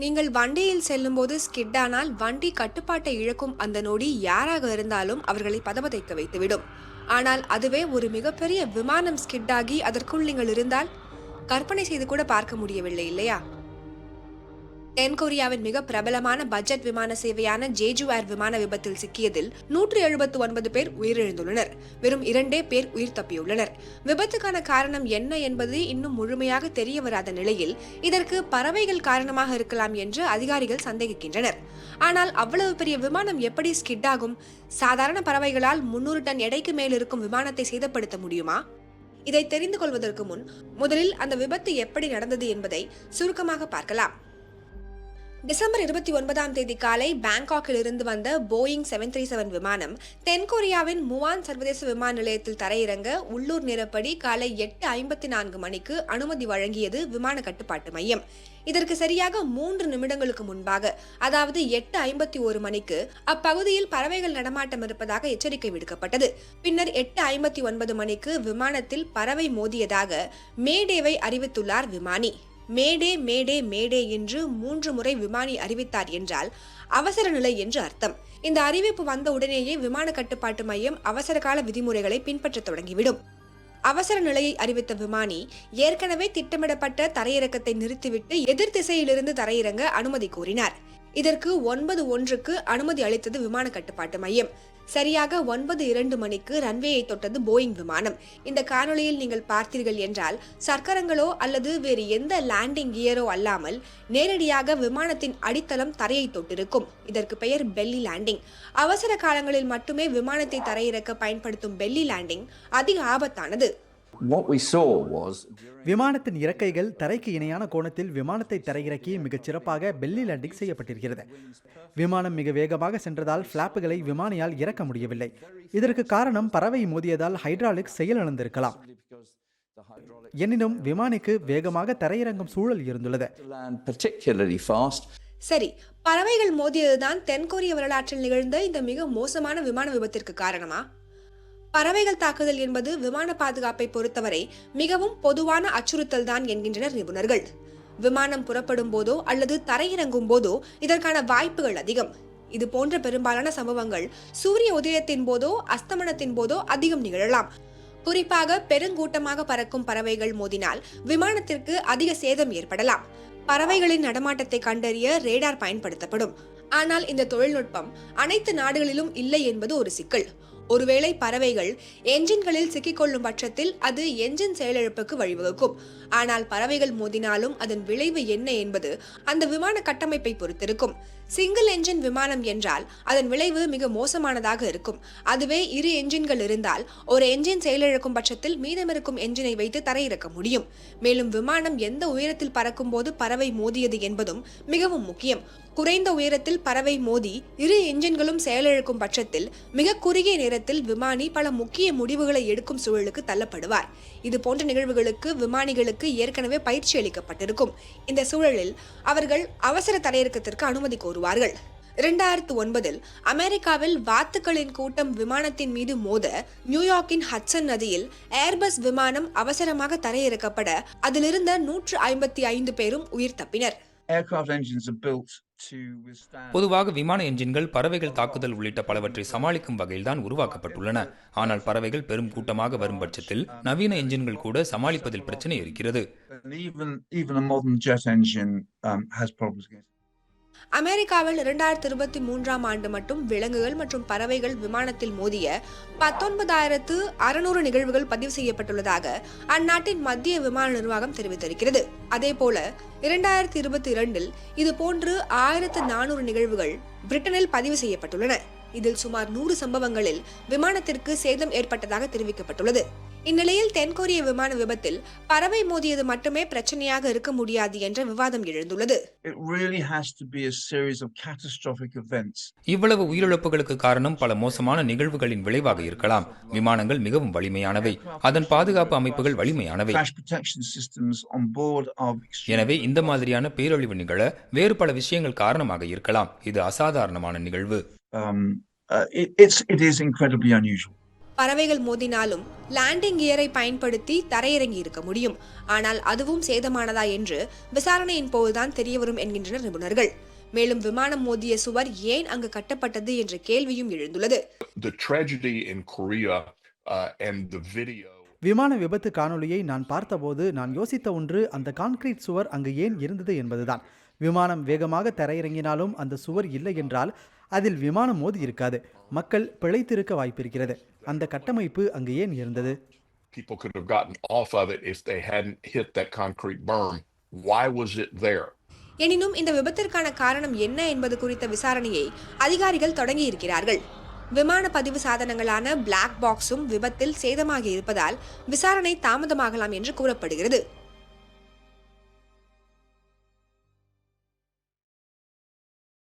நீங்கள் வண்டியில் செல்லும்போது ஸ்கிட்டானால் வண்டி கட்டுப்பாட்டை இழக்கும் அந்த நொடி யாராக இருந்தாலும் அவர்களை பதபதைக்க வைத்துவிடும். ஆனால் அதுவே ஒரு மிகப்பெரிய விமானம் ஸ்கிட்டாகி அதற்குள் நீங்கள் இருந்தால் கற்பனை செய்து கூட பார்க்க முடியவில்லை இல்லையா? தென்கொரியாவின் மிக பிரபலமான பட்ஜெட் விமான சேவையான ஜேஜு ஏர் விமான விபத்தில் சிக்கியதில் நூற்று எழுபத்து ஒன்பது பேர் உயிரிழந்துள்ளனர். வெறும் இரண்டே பேர் உயிர் தப்பியுள்ளனர். விபத்துக்கான காரணம் என்ன என்பது இன்னும் முழுமையாக தெரிய வராத நிலையில் இதற்கு பறவைகள் காரணமாக இருக்கலாம் என்று அதிகாரிகள் சந்தேகிக்கின்றனர். ஆனால் அவ்வளவு பெரிய விமானம் எப்படி ஸ்கிட் ஆகும்? சாதாரண பறவைகளால் முன்னூறு டன் எடைக்கு மேல் இருக்கும் விமானத்தை சேதப்படுத்த முடியுமா? இதை தெரிந்து கொள்வதற்கு முன் முதலில் அந்த விபத்து எப்படி நடந்தது என்பதை சுருக்கமாக பார்க்கலாம். டிசம்பர் இருபத்தி ஒன்பதாம் தேதி காலை பேங்காக்கில் இருந்து வந்த போயிங் செவன் த்ரீ செவன் விமானம் தென்கொரியாவின் முவான் சர்வதேச விமான நிலையத்தில் தரையிறங்க உள்ளூர் நேரப்படி காலை எட்டு ஐம்பத்தி நான்கு மணிக்கு அனுமதி வழங்கியது விமான கட்டுப்பாட்டு மையம். இதற்கு சரியாக மூன்று நிமிடங்களுக்கு முன்பாக அதாவது எட்டு ஐம்பத்தி ஒரு மணிக்கு அப்பகுதியில் பறவைகள் நடமாட்டம் இருப்பதாக எச்சரிக்கை விடுக்கப்பட்டது. பின்னர் எட்டு ஐம்பத்தி ஒன்பது மணிக்கு விமானத்தில் பறவை மோதியதாக மேடேவை அறிவித்துள்ளார் விமானி. மேடே மேடே மேடே என்று மூன்று முறை விமானி அறிவித்தார் என்றால் அவசர நிலை என்று அர்த்தம். இந்த அறிவிப்பு வந்த உடனேயே விமான கட்டுப்பாட்டு மையம் அவசர கால விதிமுறைகளை பின்பற்றத் தொடங்கிவிடும். அவசர நிலையை அறிவித்த விமானி ஏற்கனவே திட்டமிடப்பட்ட தரையிறக்கத்தை நிறுத்திவிட்டு எதிர் திசையிலிருந்து தரையிறங்க அனுமதி கோரினார். இதற்கு ஒன்பது ஒன்றுக்கு அனுமதி அளித்தது விமான கட்டுப்பாட்டு மையம். சரியாக ஒன்பது இரண்டு மணிக்கு ரன்வேயை தொட்டது போயிங் விமானம். இந்த காணொளியில் நீங்கள் பார்த்தீர்கள் என்றால் சக்கரங்களோ அல்லது வேறு எந்த லேண்டிங் கியரோ அல்லாமல் நேரடியாக விமானத்தின் அடித்தளம் தரையை தொட்டிருக்கும். இதற்கு பெயர் பெல்லி லேண்டிங். அவசர காலங்களில் மட்டுமே விமானத்தை தரையிறக்க பயன்படுத்தும் பெல்லி லேண்டிங் அதிக ஆபத்தானது. What we saw was விமானத்தின் இறக்கைகள் தரைக்கு இணையான கோணத்தில் விமானத்தை தரையிறக்கி மிகச் சிறப்பாக பெல்லி லேண்டிங் செய்யப்பட்டிருக்கிறது. விமானம் மிக வேகமாக சென்றதால் ஃபிளாப்புகளை விமானியால் இறக்க முடியவில்லை. இதற்கு காரணம் பறவை மோதியதால் ஹைட்ராலிக்ஸ் செயலிழந்திருக்கலாம். எனினும் விமானிக்கு வேகமாக தரையிறங்கும் சூழல் இருந்துள்ளது. சரி பறவைகள் மோதியதுதான் தென்கொரிய வரலாற்றில் நிகழ்ந்த இந்த மிக மோசமான விமான விபத்திற்கு காரணமா? பறவைகள் தாக்குதல் என்பது விமான பாதுகாப்பை பொறுத்தவரை மிகவும் பொதுவான அச்சுறுத்தல் தான் என்கின்றனர் நிபுணர்கள். விமானம் புறப்படும் போதோ அல்லது தரையிறங்கும் போதோ இதற்கான வாய்ப்புகள் அதிகம். இது போன்ற பெரும்பாலான சம்பவங்கள் சூரிய உதயத்தின் போதோ அஸ்தமனத்தின் போதோ அதிகம் நிகழலாம். குறிப்பாக பெருங்கூட்டமாக பறக்கும் பறவைகள் மோதினால் விமானத்திற்கு அதிக சேதம் ஏற்படலாம். பறவைகளின் நடமாட்டத்தை கண்டறிய ரேடார் பயன்படுத்தப்படும். ஆனால் இந்த தொழில்நுட்பம் அனைத்து நாடுகளிலும் இல்லை என்பது ஒரு சிக்கல். ஒருவேளை பறவைகள் என்ஜின்களில் சிக்கிக்கொள்ளும் பட்சத்தில் அது என்ஜின் செயலிழப்புக்கு வழிவகுக்கும். ஆனால் பறவைகள் மோதினாலும் அதன் விளைவு என்ன என்பது அந்த விமான கட்டமைப்பை பொறுத்திருக்கும். சிங்கிள் என்ஜின் விமானம் என்றால் அதன் விளைவு மிக மோசமானதாக இருக்கும். அதுவே இரு என்ஜின்கள் இருந்தால் ஒரு என்ஜின் செயலிழக்கும் பட்சத்தில் மீதமிருக்கும் என்ஜினை வைத்து தரையிறக்க முடியும். மேலும் விமானம் எந்த உயரத்தில் பறக்கும் போது பறவை மோதியது என்பதும் மிகவும் முக்கியம். குறைந்த உயரத்தில் பறவை மோதி இரு என்ஜின்களும் செயலிழக்கும் பட்சத்தில் மிக குறுகிய நேரத்தில் நேரத்தில் விமானி பல முக்கிய முடிவுகளை எடுக்கும் சூழலுக்கு தள்ளப்படுவார். இது போன்ற நிகழ்வுகளுக்கு விமானிகளுக்கு ஏற்கனவே பயிற்சி அளிக்கப்பட்டிருக்கும். இந்த சூழலில் அவர்கள் அவசர தரையிறக்கத்திற்கு அனுமதி கோருவார்கள். இரண்டாயிரத்து ஒன்பதில் அமெரிக்காவில் வாத்துக்களின் கூட்டம் விமானத்தின் மீது மோத நியூயார்க்கின் ஹட்சன் நதியில் ஏர்பஸ் விமானம் அவசரமாக தரையிறக்கப்பட அதிலிருந்த நூற்று ஐம்பத்தி ஐந்து பேரும் உயிர் தப்பினர். Aircraft engines are built பொதுவாக விமான என்ஜின்கள் பறவைகள் தாக்குதல் உள்ளிட்ட பலவற்றை சமாளிக்கும் வகையில்தான் உருவாக்கப்பட்டுள்ளன. ஆனால் பறவைகள் பெரும் கூட்டமாக வரும் பட்சத்தில் நவீன என்ஜின்கள் கூட சமாளிப்பதில் பிரச்சனை இருக்கிறது. அமெரிக்காவில் இரண்டாயிரத்தி இருபத்தி மூன்றாம் ஆண்டு மட்டும் விலங்குகள் மற்றும் பறவைகள் விமானத்தில் மோதிய பத்தொன்பதாயிரத்து அறுநூறு நிகழ்வுகள் பதிவு செய்யப்பட்டுள்ளதாக அந்நாட்டின் மத்திய விமான நிர்வாகம் தெரிவித்திருக்கிறது. அதேபோல இரண்டாயிரத்தி இருபத்தி இரண்டில் இது போன்று ஆயிரத்து நானூறு நிகழ்வுகள் பிரிட்டனில் பதிவு செய்யப்பட்டுள்ளன. இதில் சுமார் நூறு சம்பவங்களில் விமானத்திற்கு சேதம் ஏற்பட்டதாக தெரிவிக்கப்பட்டுள்ளது. இந்நிலையில் தென்கொரிய விமான விபத்தில் பறவை மோதியது மட்டுமே பிரச்சனையாக இருக்க முடியாது என்ற விவாதம் எழுந்துள்ளது. It really has to be a series of catastrophic events. இவ்வளவு உயிரிழப்புகளுக்கு காரணம் பல மோசமான நிகழ்வுகளின் விளைவாக இருக்கலாம். விமானங்கள் மிகவும் வலிமையானவை. அதன் பாதுகாப்பு அமைப்புகள் வலிமையானவை. எனவே இந்த மாதிரியான பேரழிவு நிகழ வேறு பல விஷயங்கள் காரணமாக இருக்கலாம். இது அசாதாரணமான நிகழ்வு. Um, uh, it, it's it is incredibly unusual. பறவைகள் மோதினாலும் லேண்டிங் கியரை பயன்படுத்தி தரையிறங்கி இருக்க முடியும். ஆனால் அதுவும் சேதமானதா என்று விசாரணையின் போதுதான் தெரியவரும் என்கின்றனர் நிபுணர்கள். மேலும் விமானம் மோதிய சுவர் ஏன் அங்கு கட்டப்பட்டது என்ற கேள்வியும் எழுந்துள்ளது. The tragedy in Korea uh, and the video. விமான விபத்து காணொளியை நான் பார்த்தபோது நான் யோசித்த ஒன்று அந்த கான்கிரீட் சுவர் அங்கு ஏன் இருந்தது என்பதுதான். விமானம் வேகமாக தரையிறங்கினாலும் அந்த சுவர் இல்லை என்றால் அதில் விமானம் மோதி இருக்காது. மக்கள் பிழைத்திருக்க வாய்ப்பிருக்கிறது. அந்த கட்டமைப்பு அங்கு ஏன் இருந்தது? People could have gotten off of it if they hadn't hit that concrete berm. Why was it there? எனினும் இந்த விபத்திற்கான காரணம் என்ன என்பது குறித்த விசாரணையை அதிகாரிகள் தொடங்கி இருக்கிறார்கள் விமான பதிவு சாதனங்களான பிளாக் பாக்ஸும் விபத்தில் சேதமாகி இருப்பதால் விசாரணை தாமதமாகலாம் என்று கூறப்படுகிறது.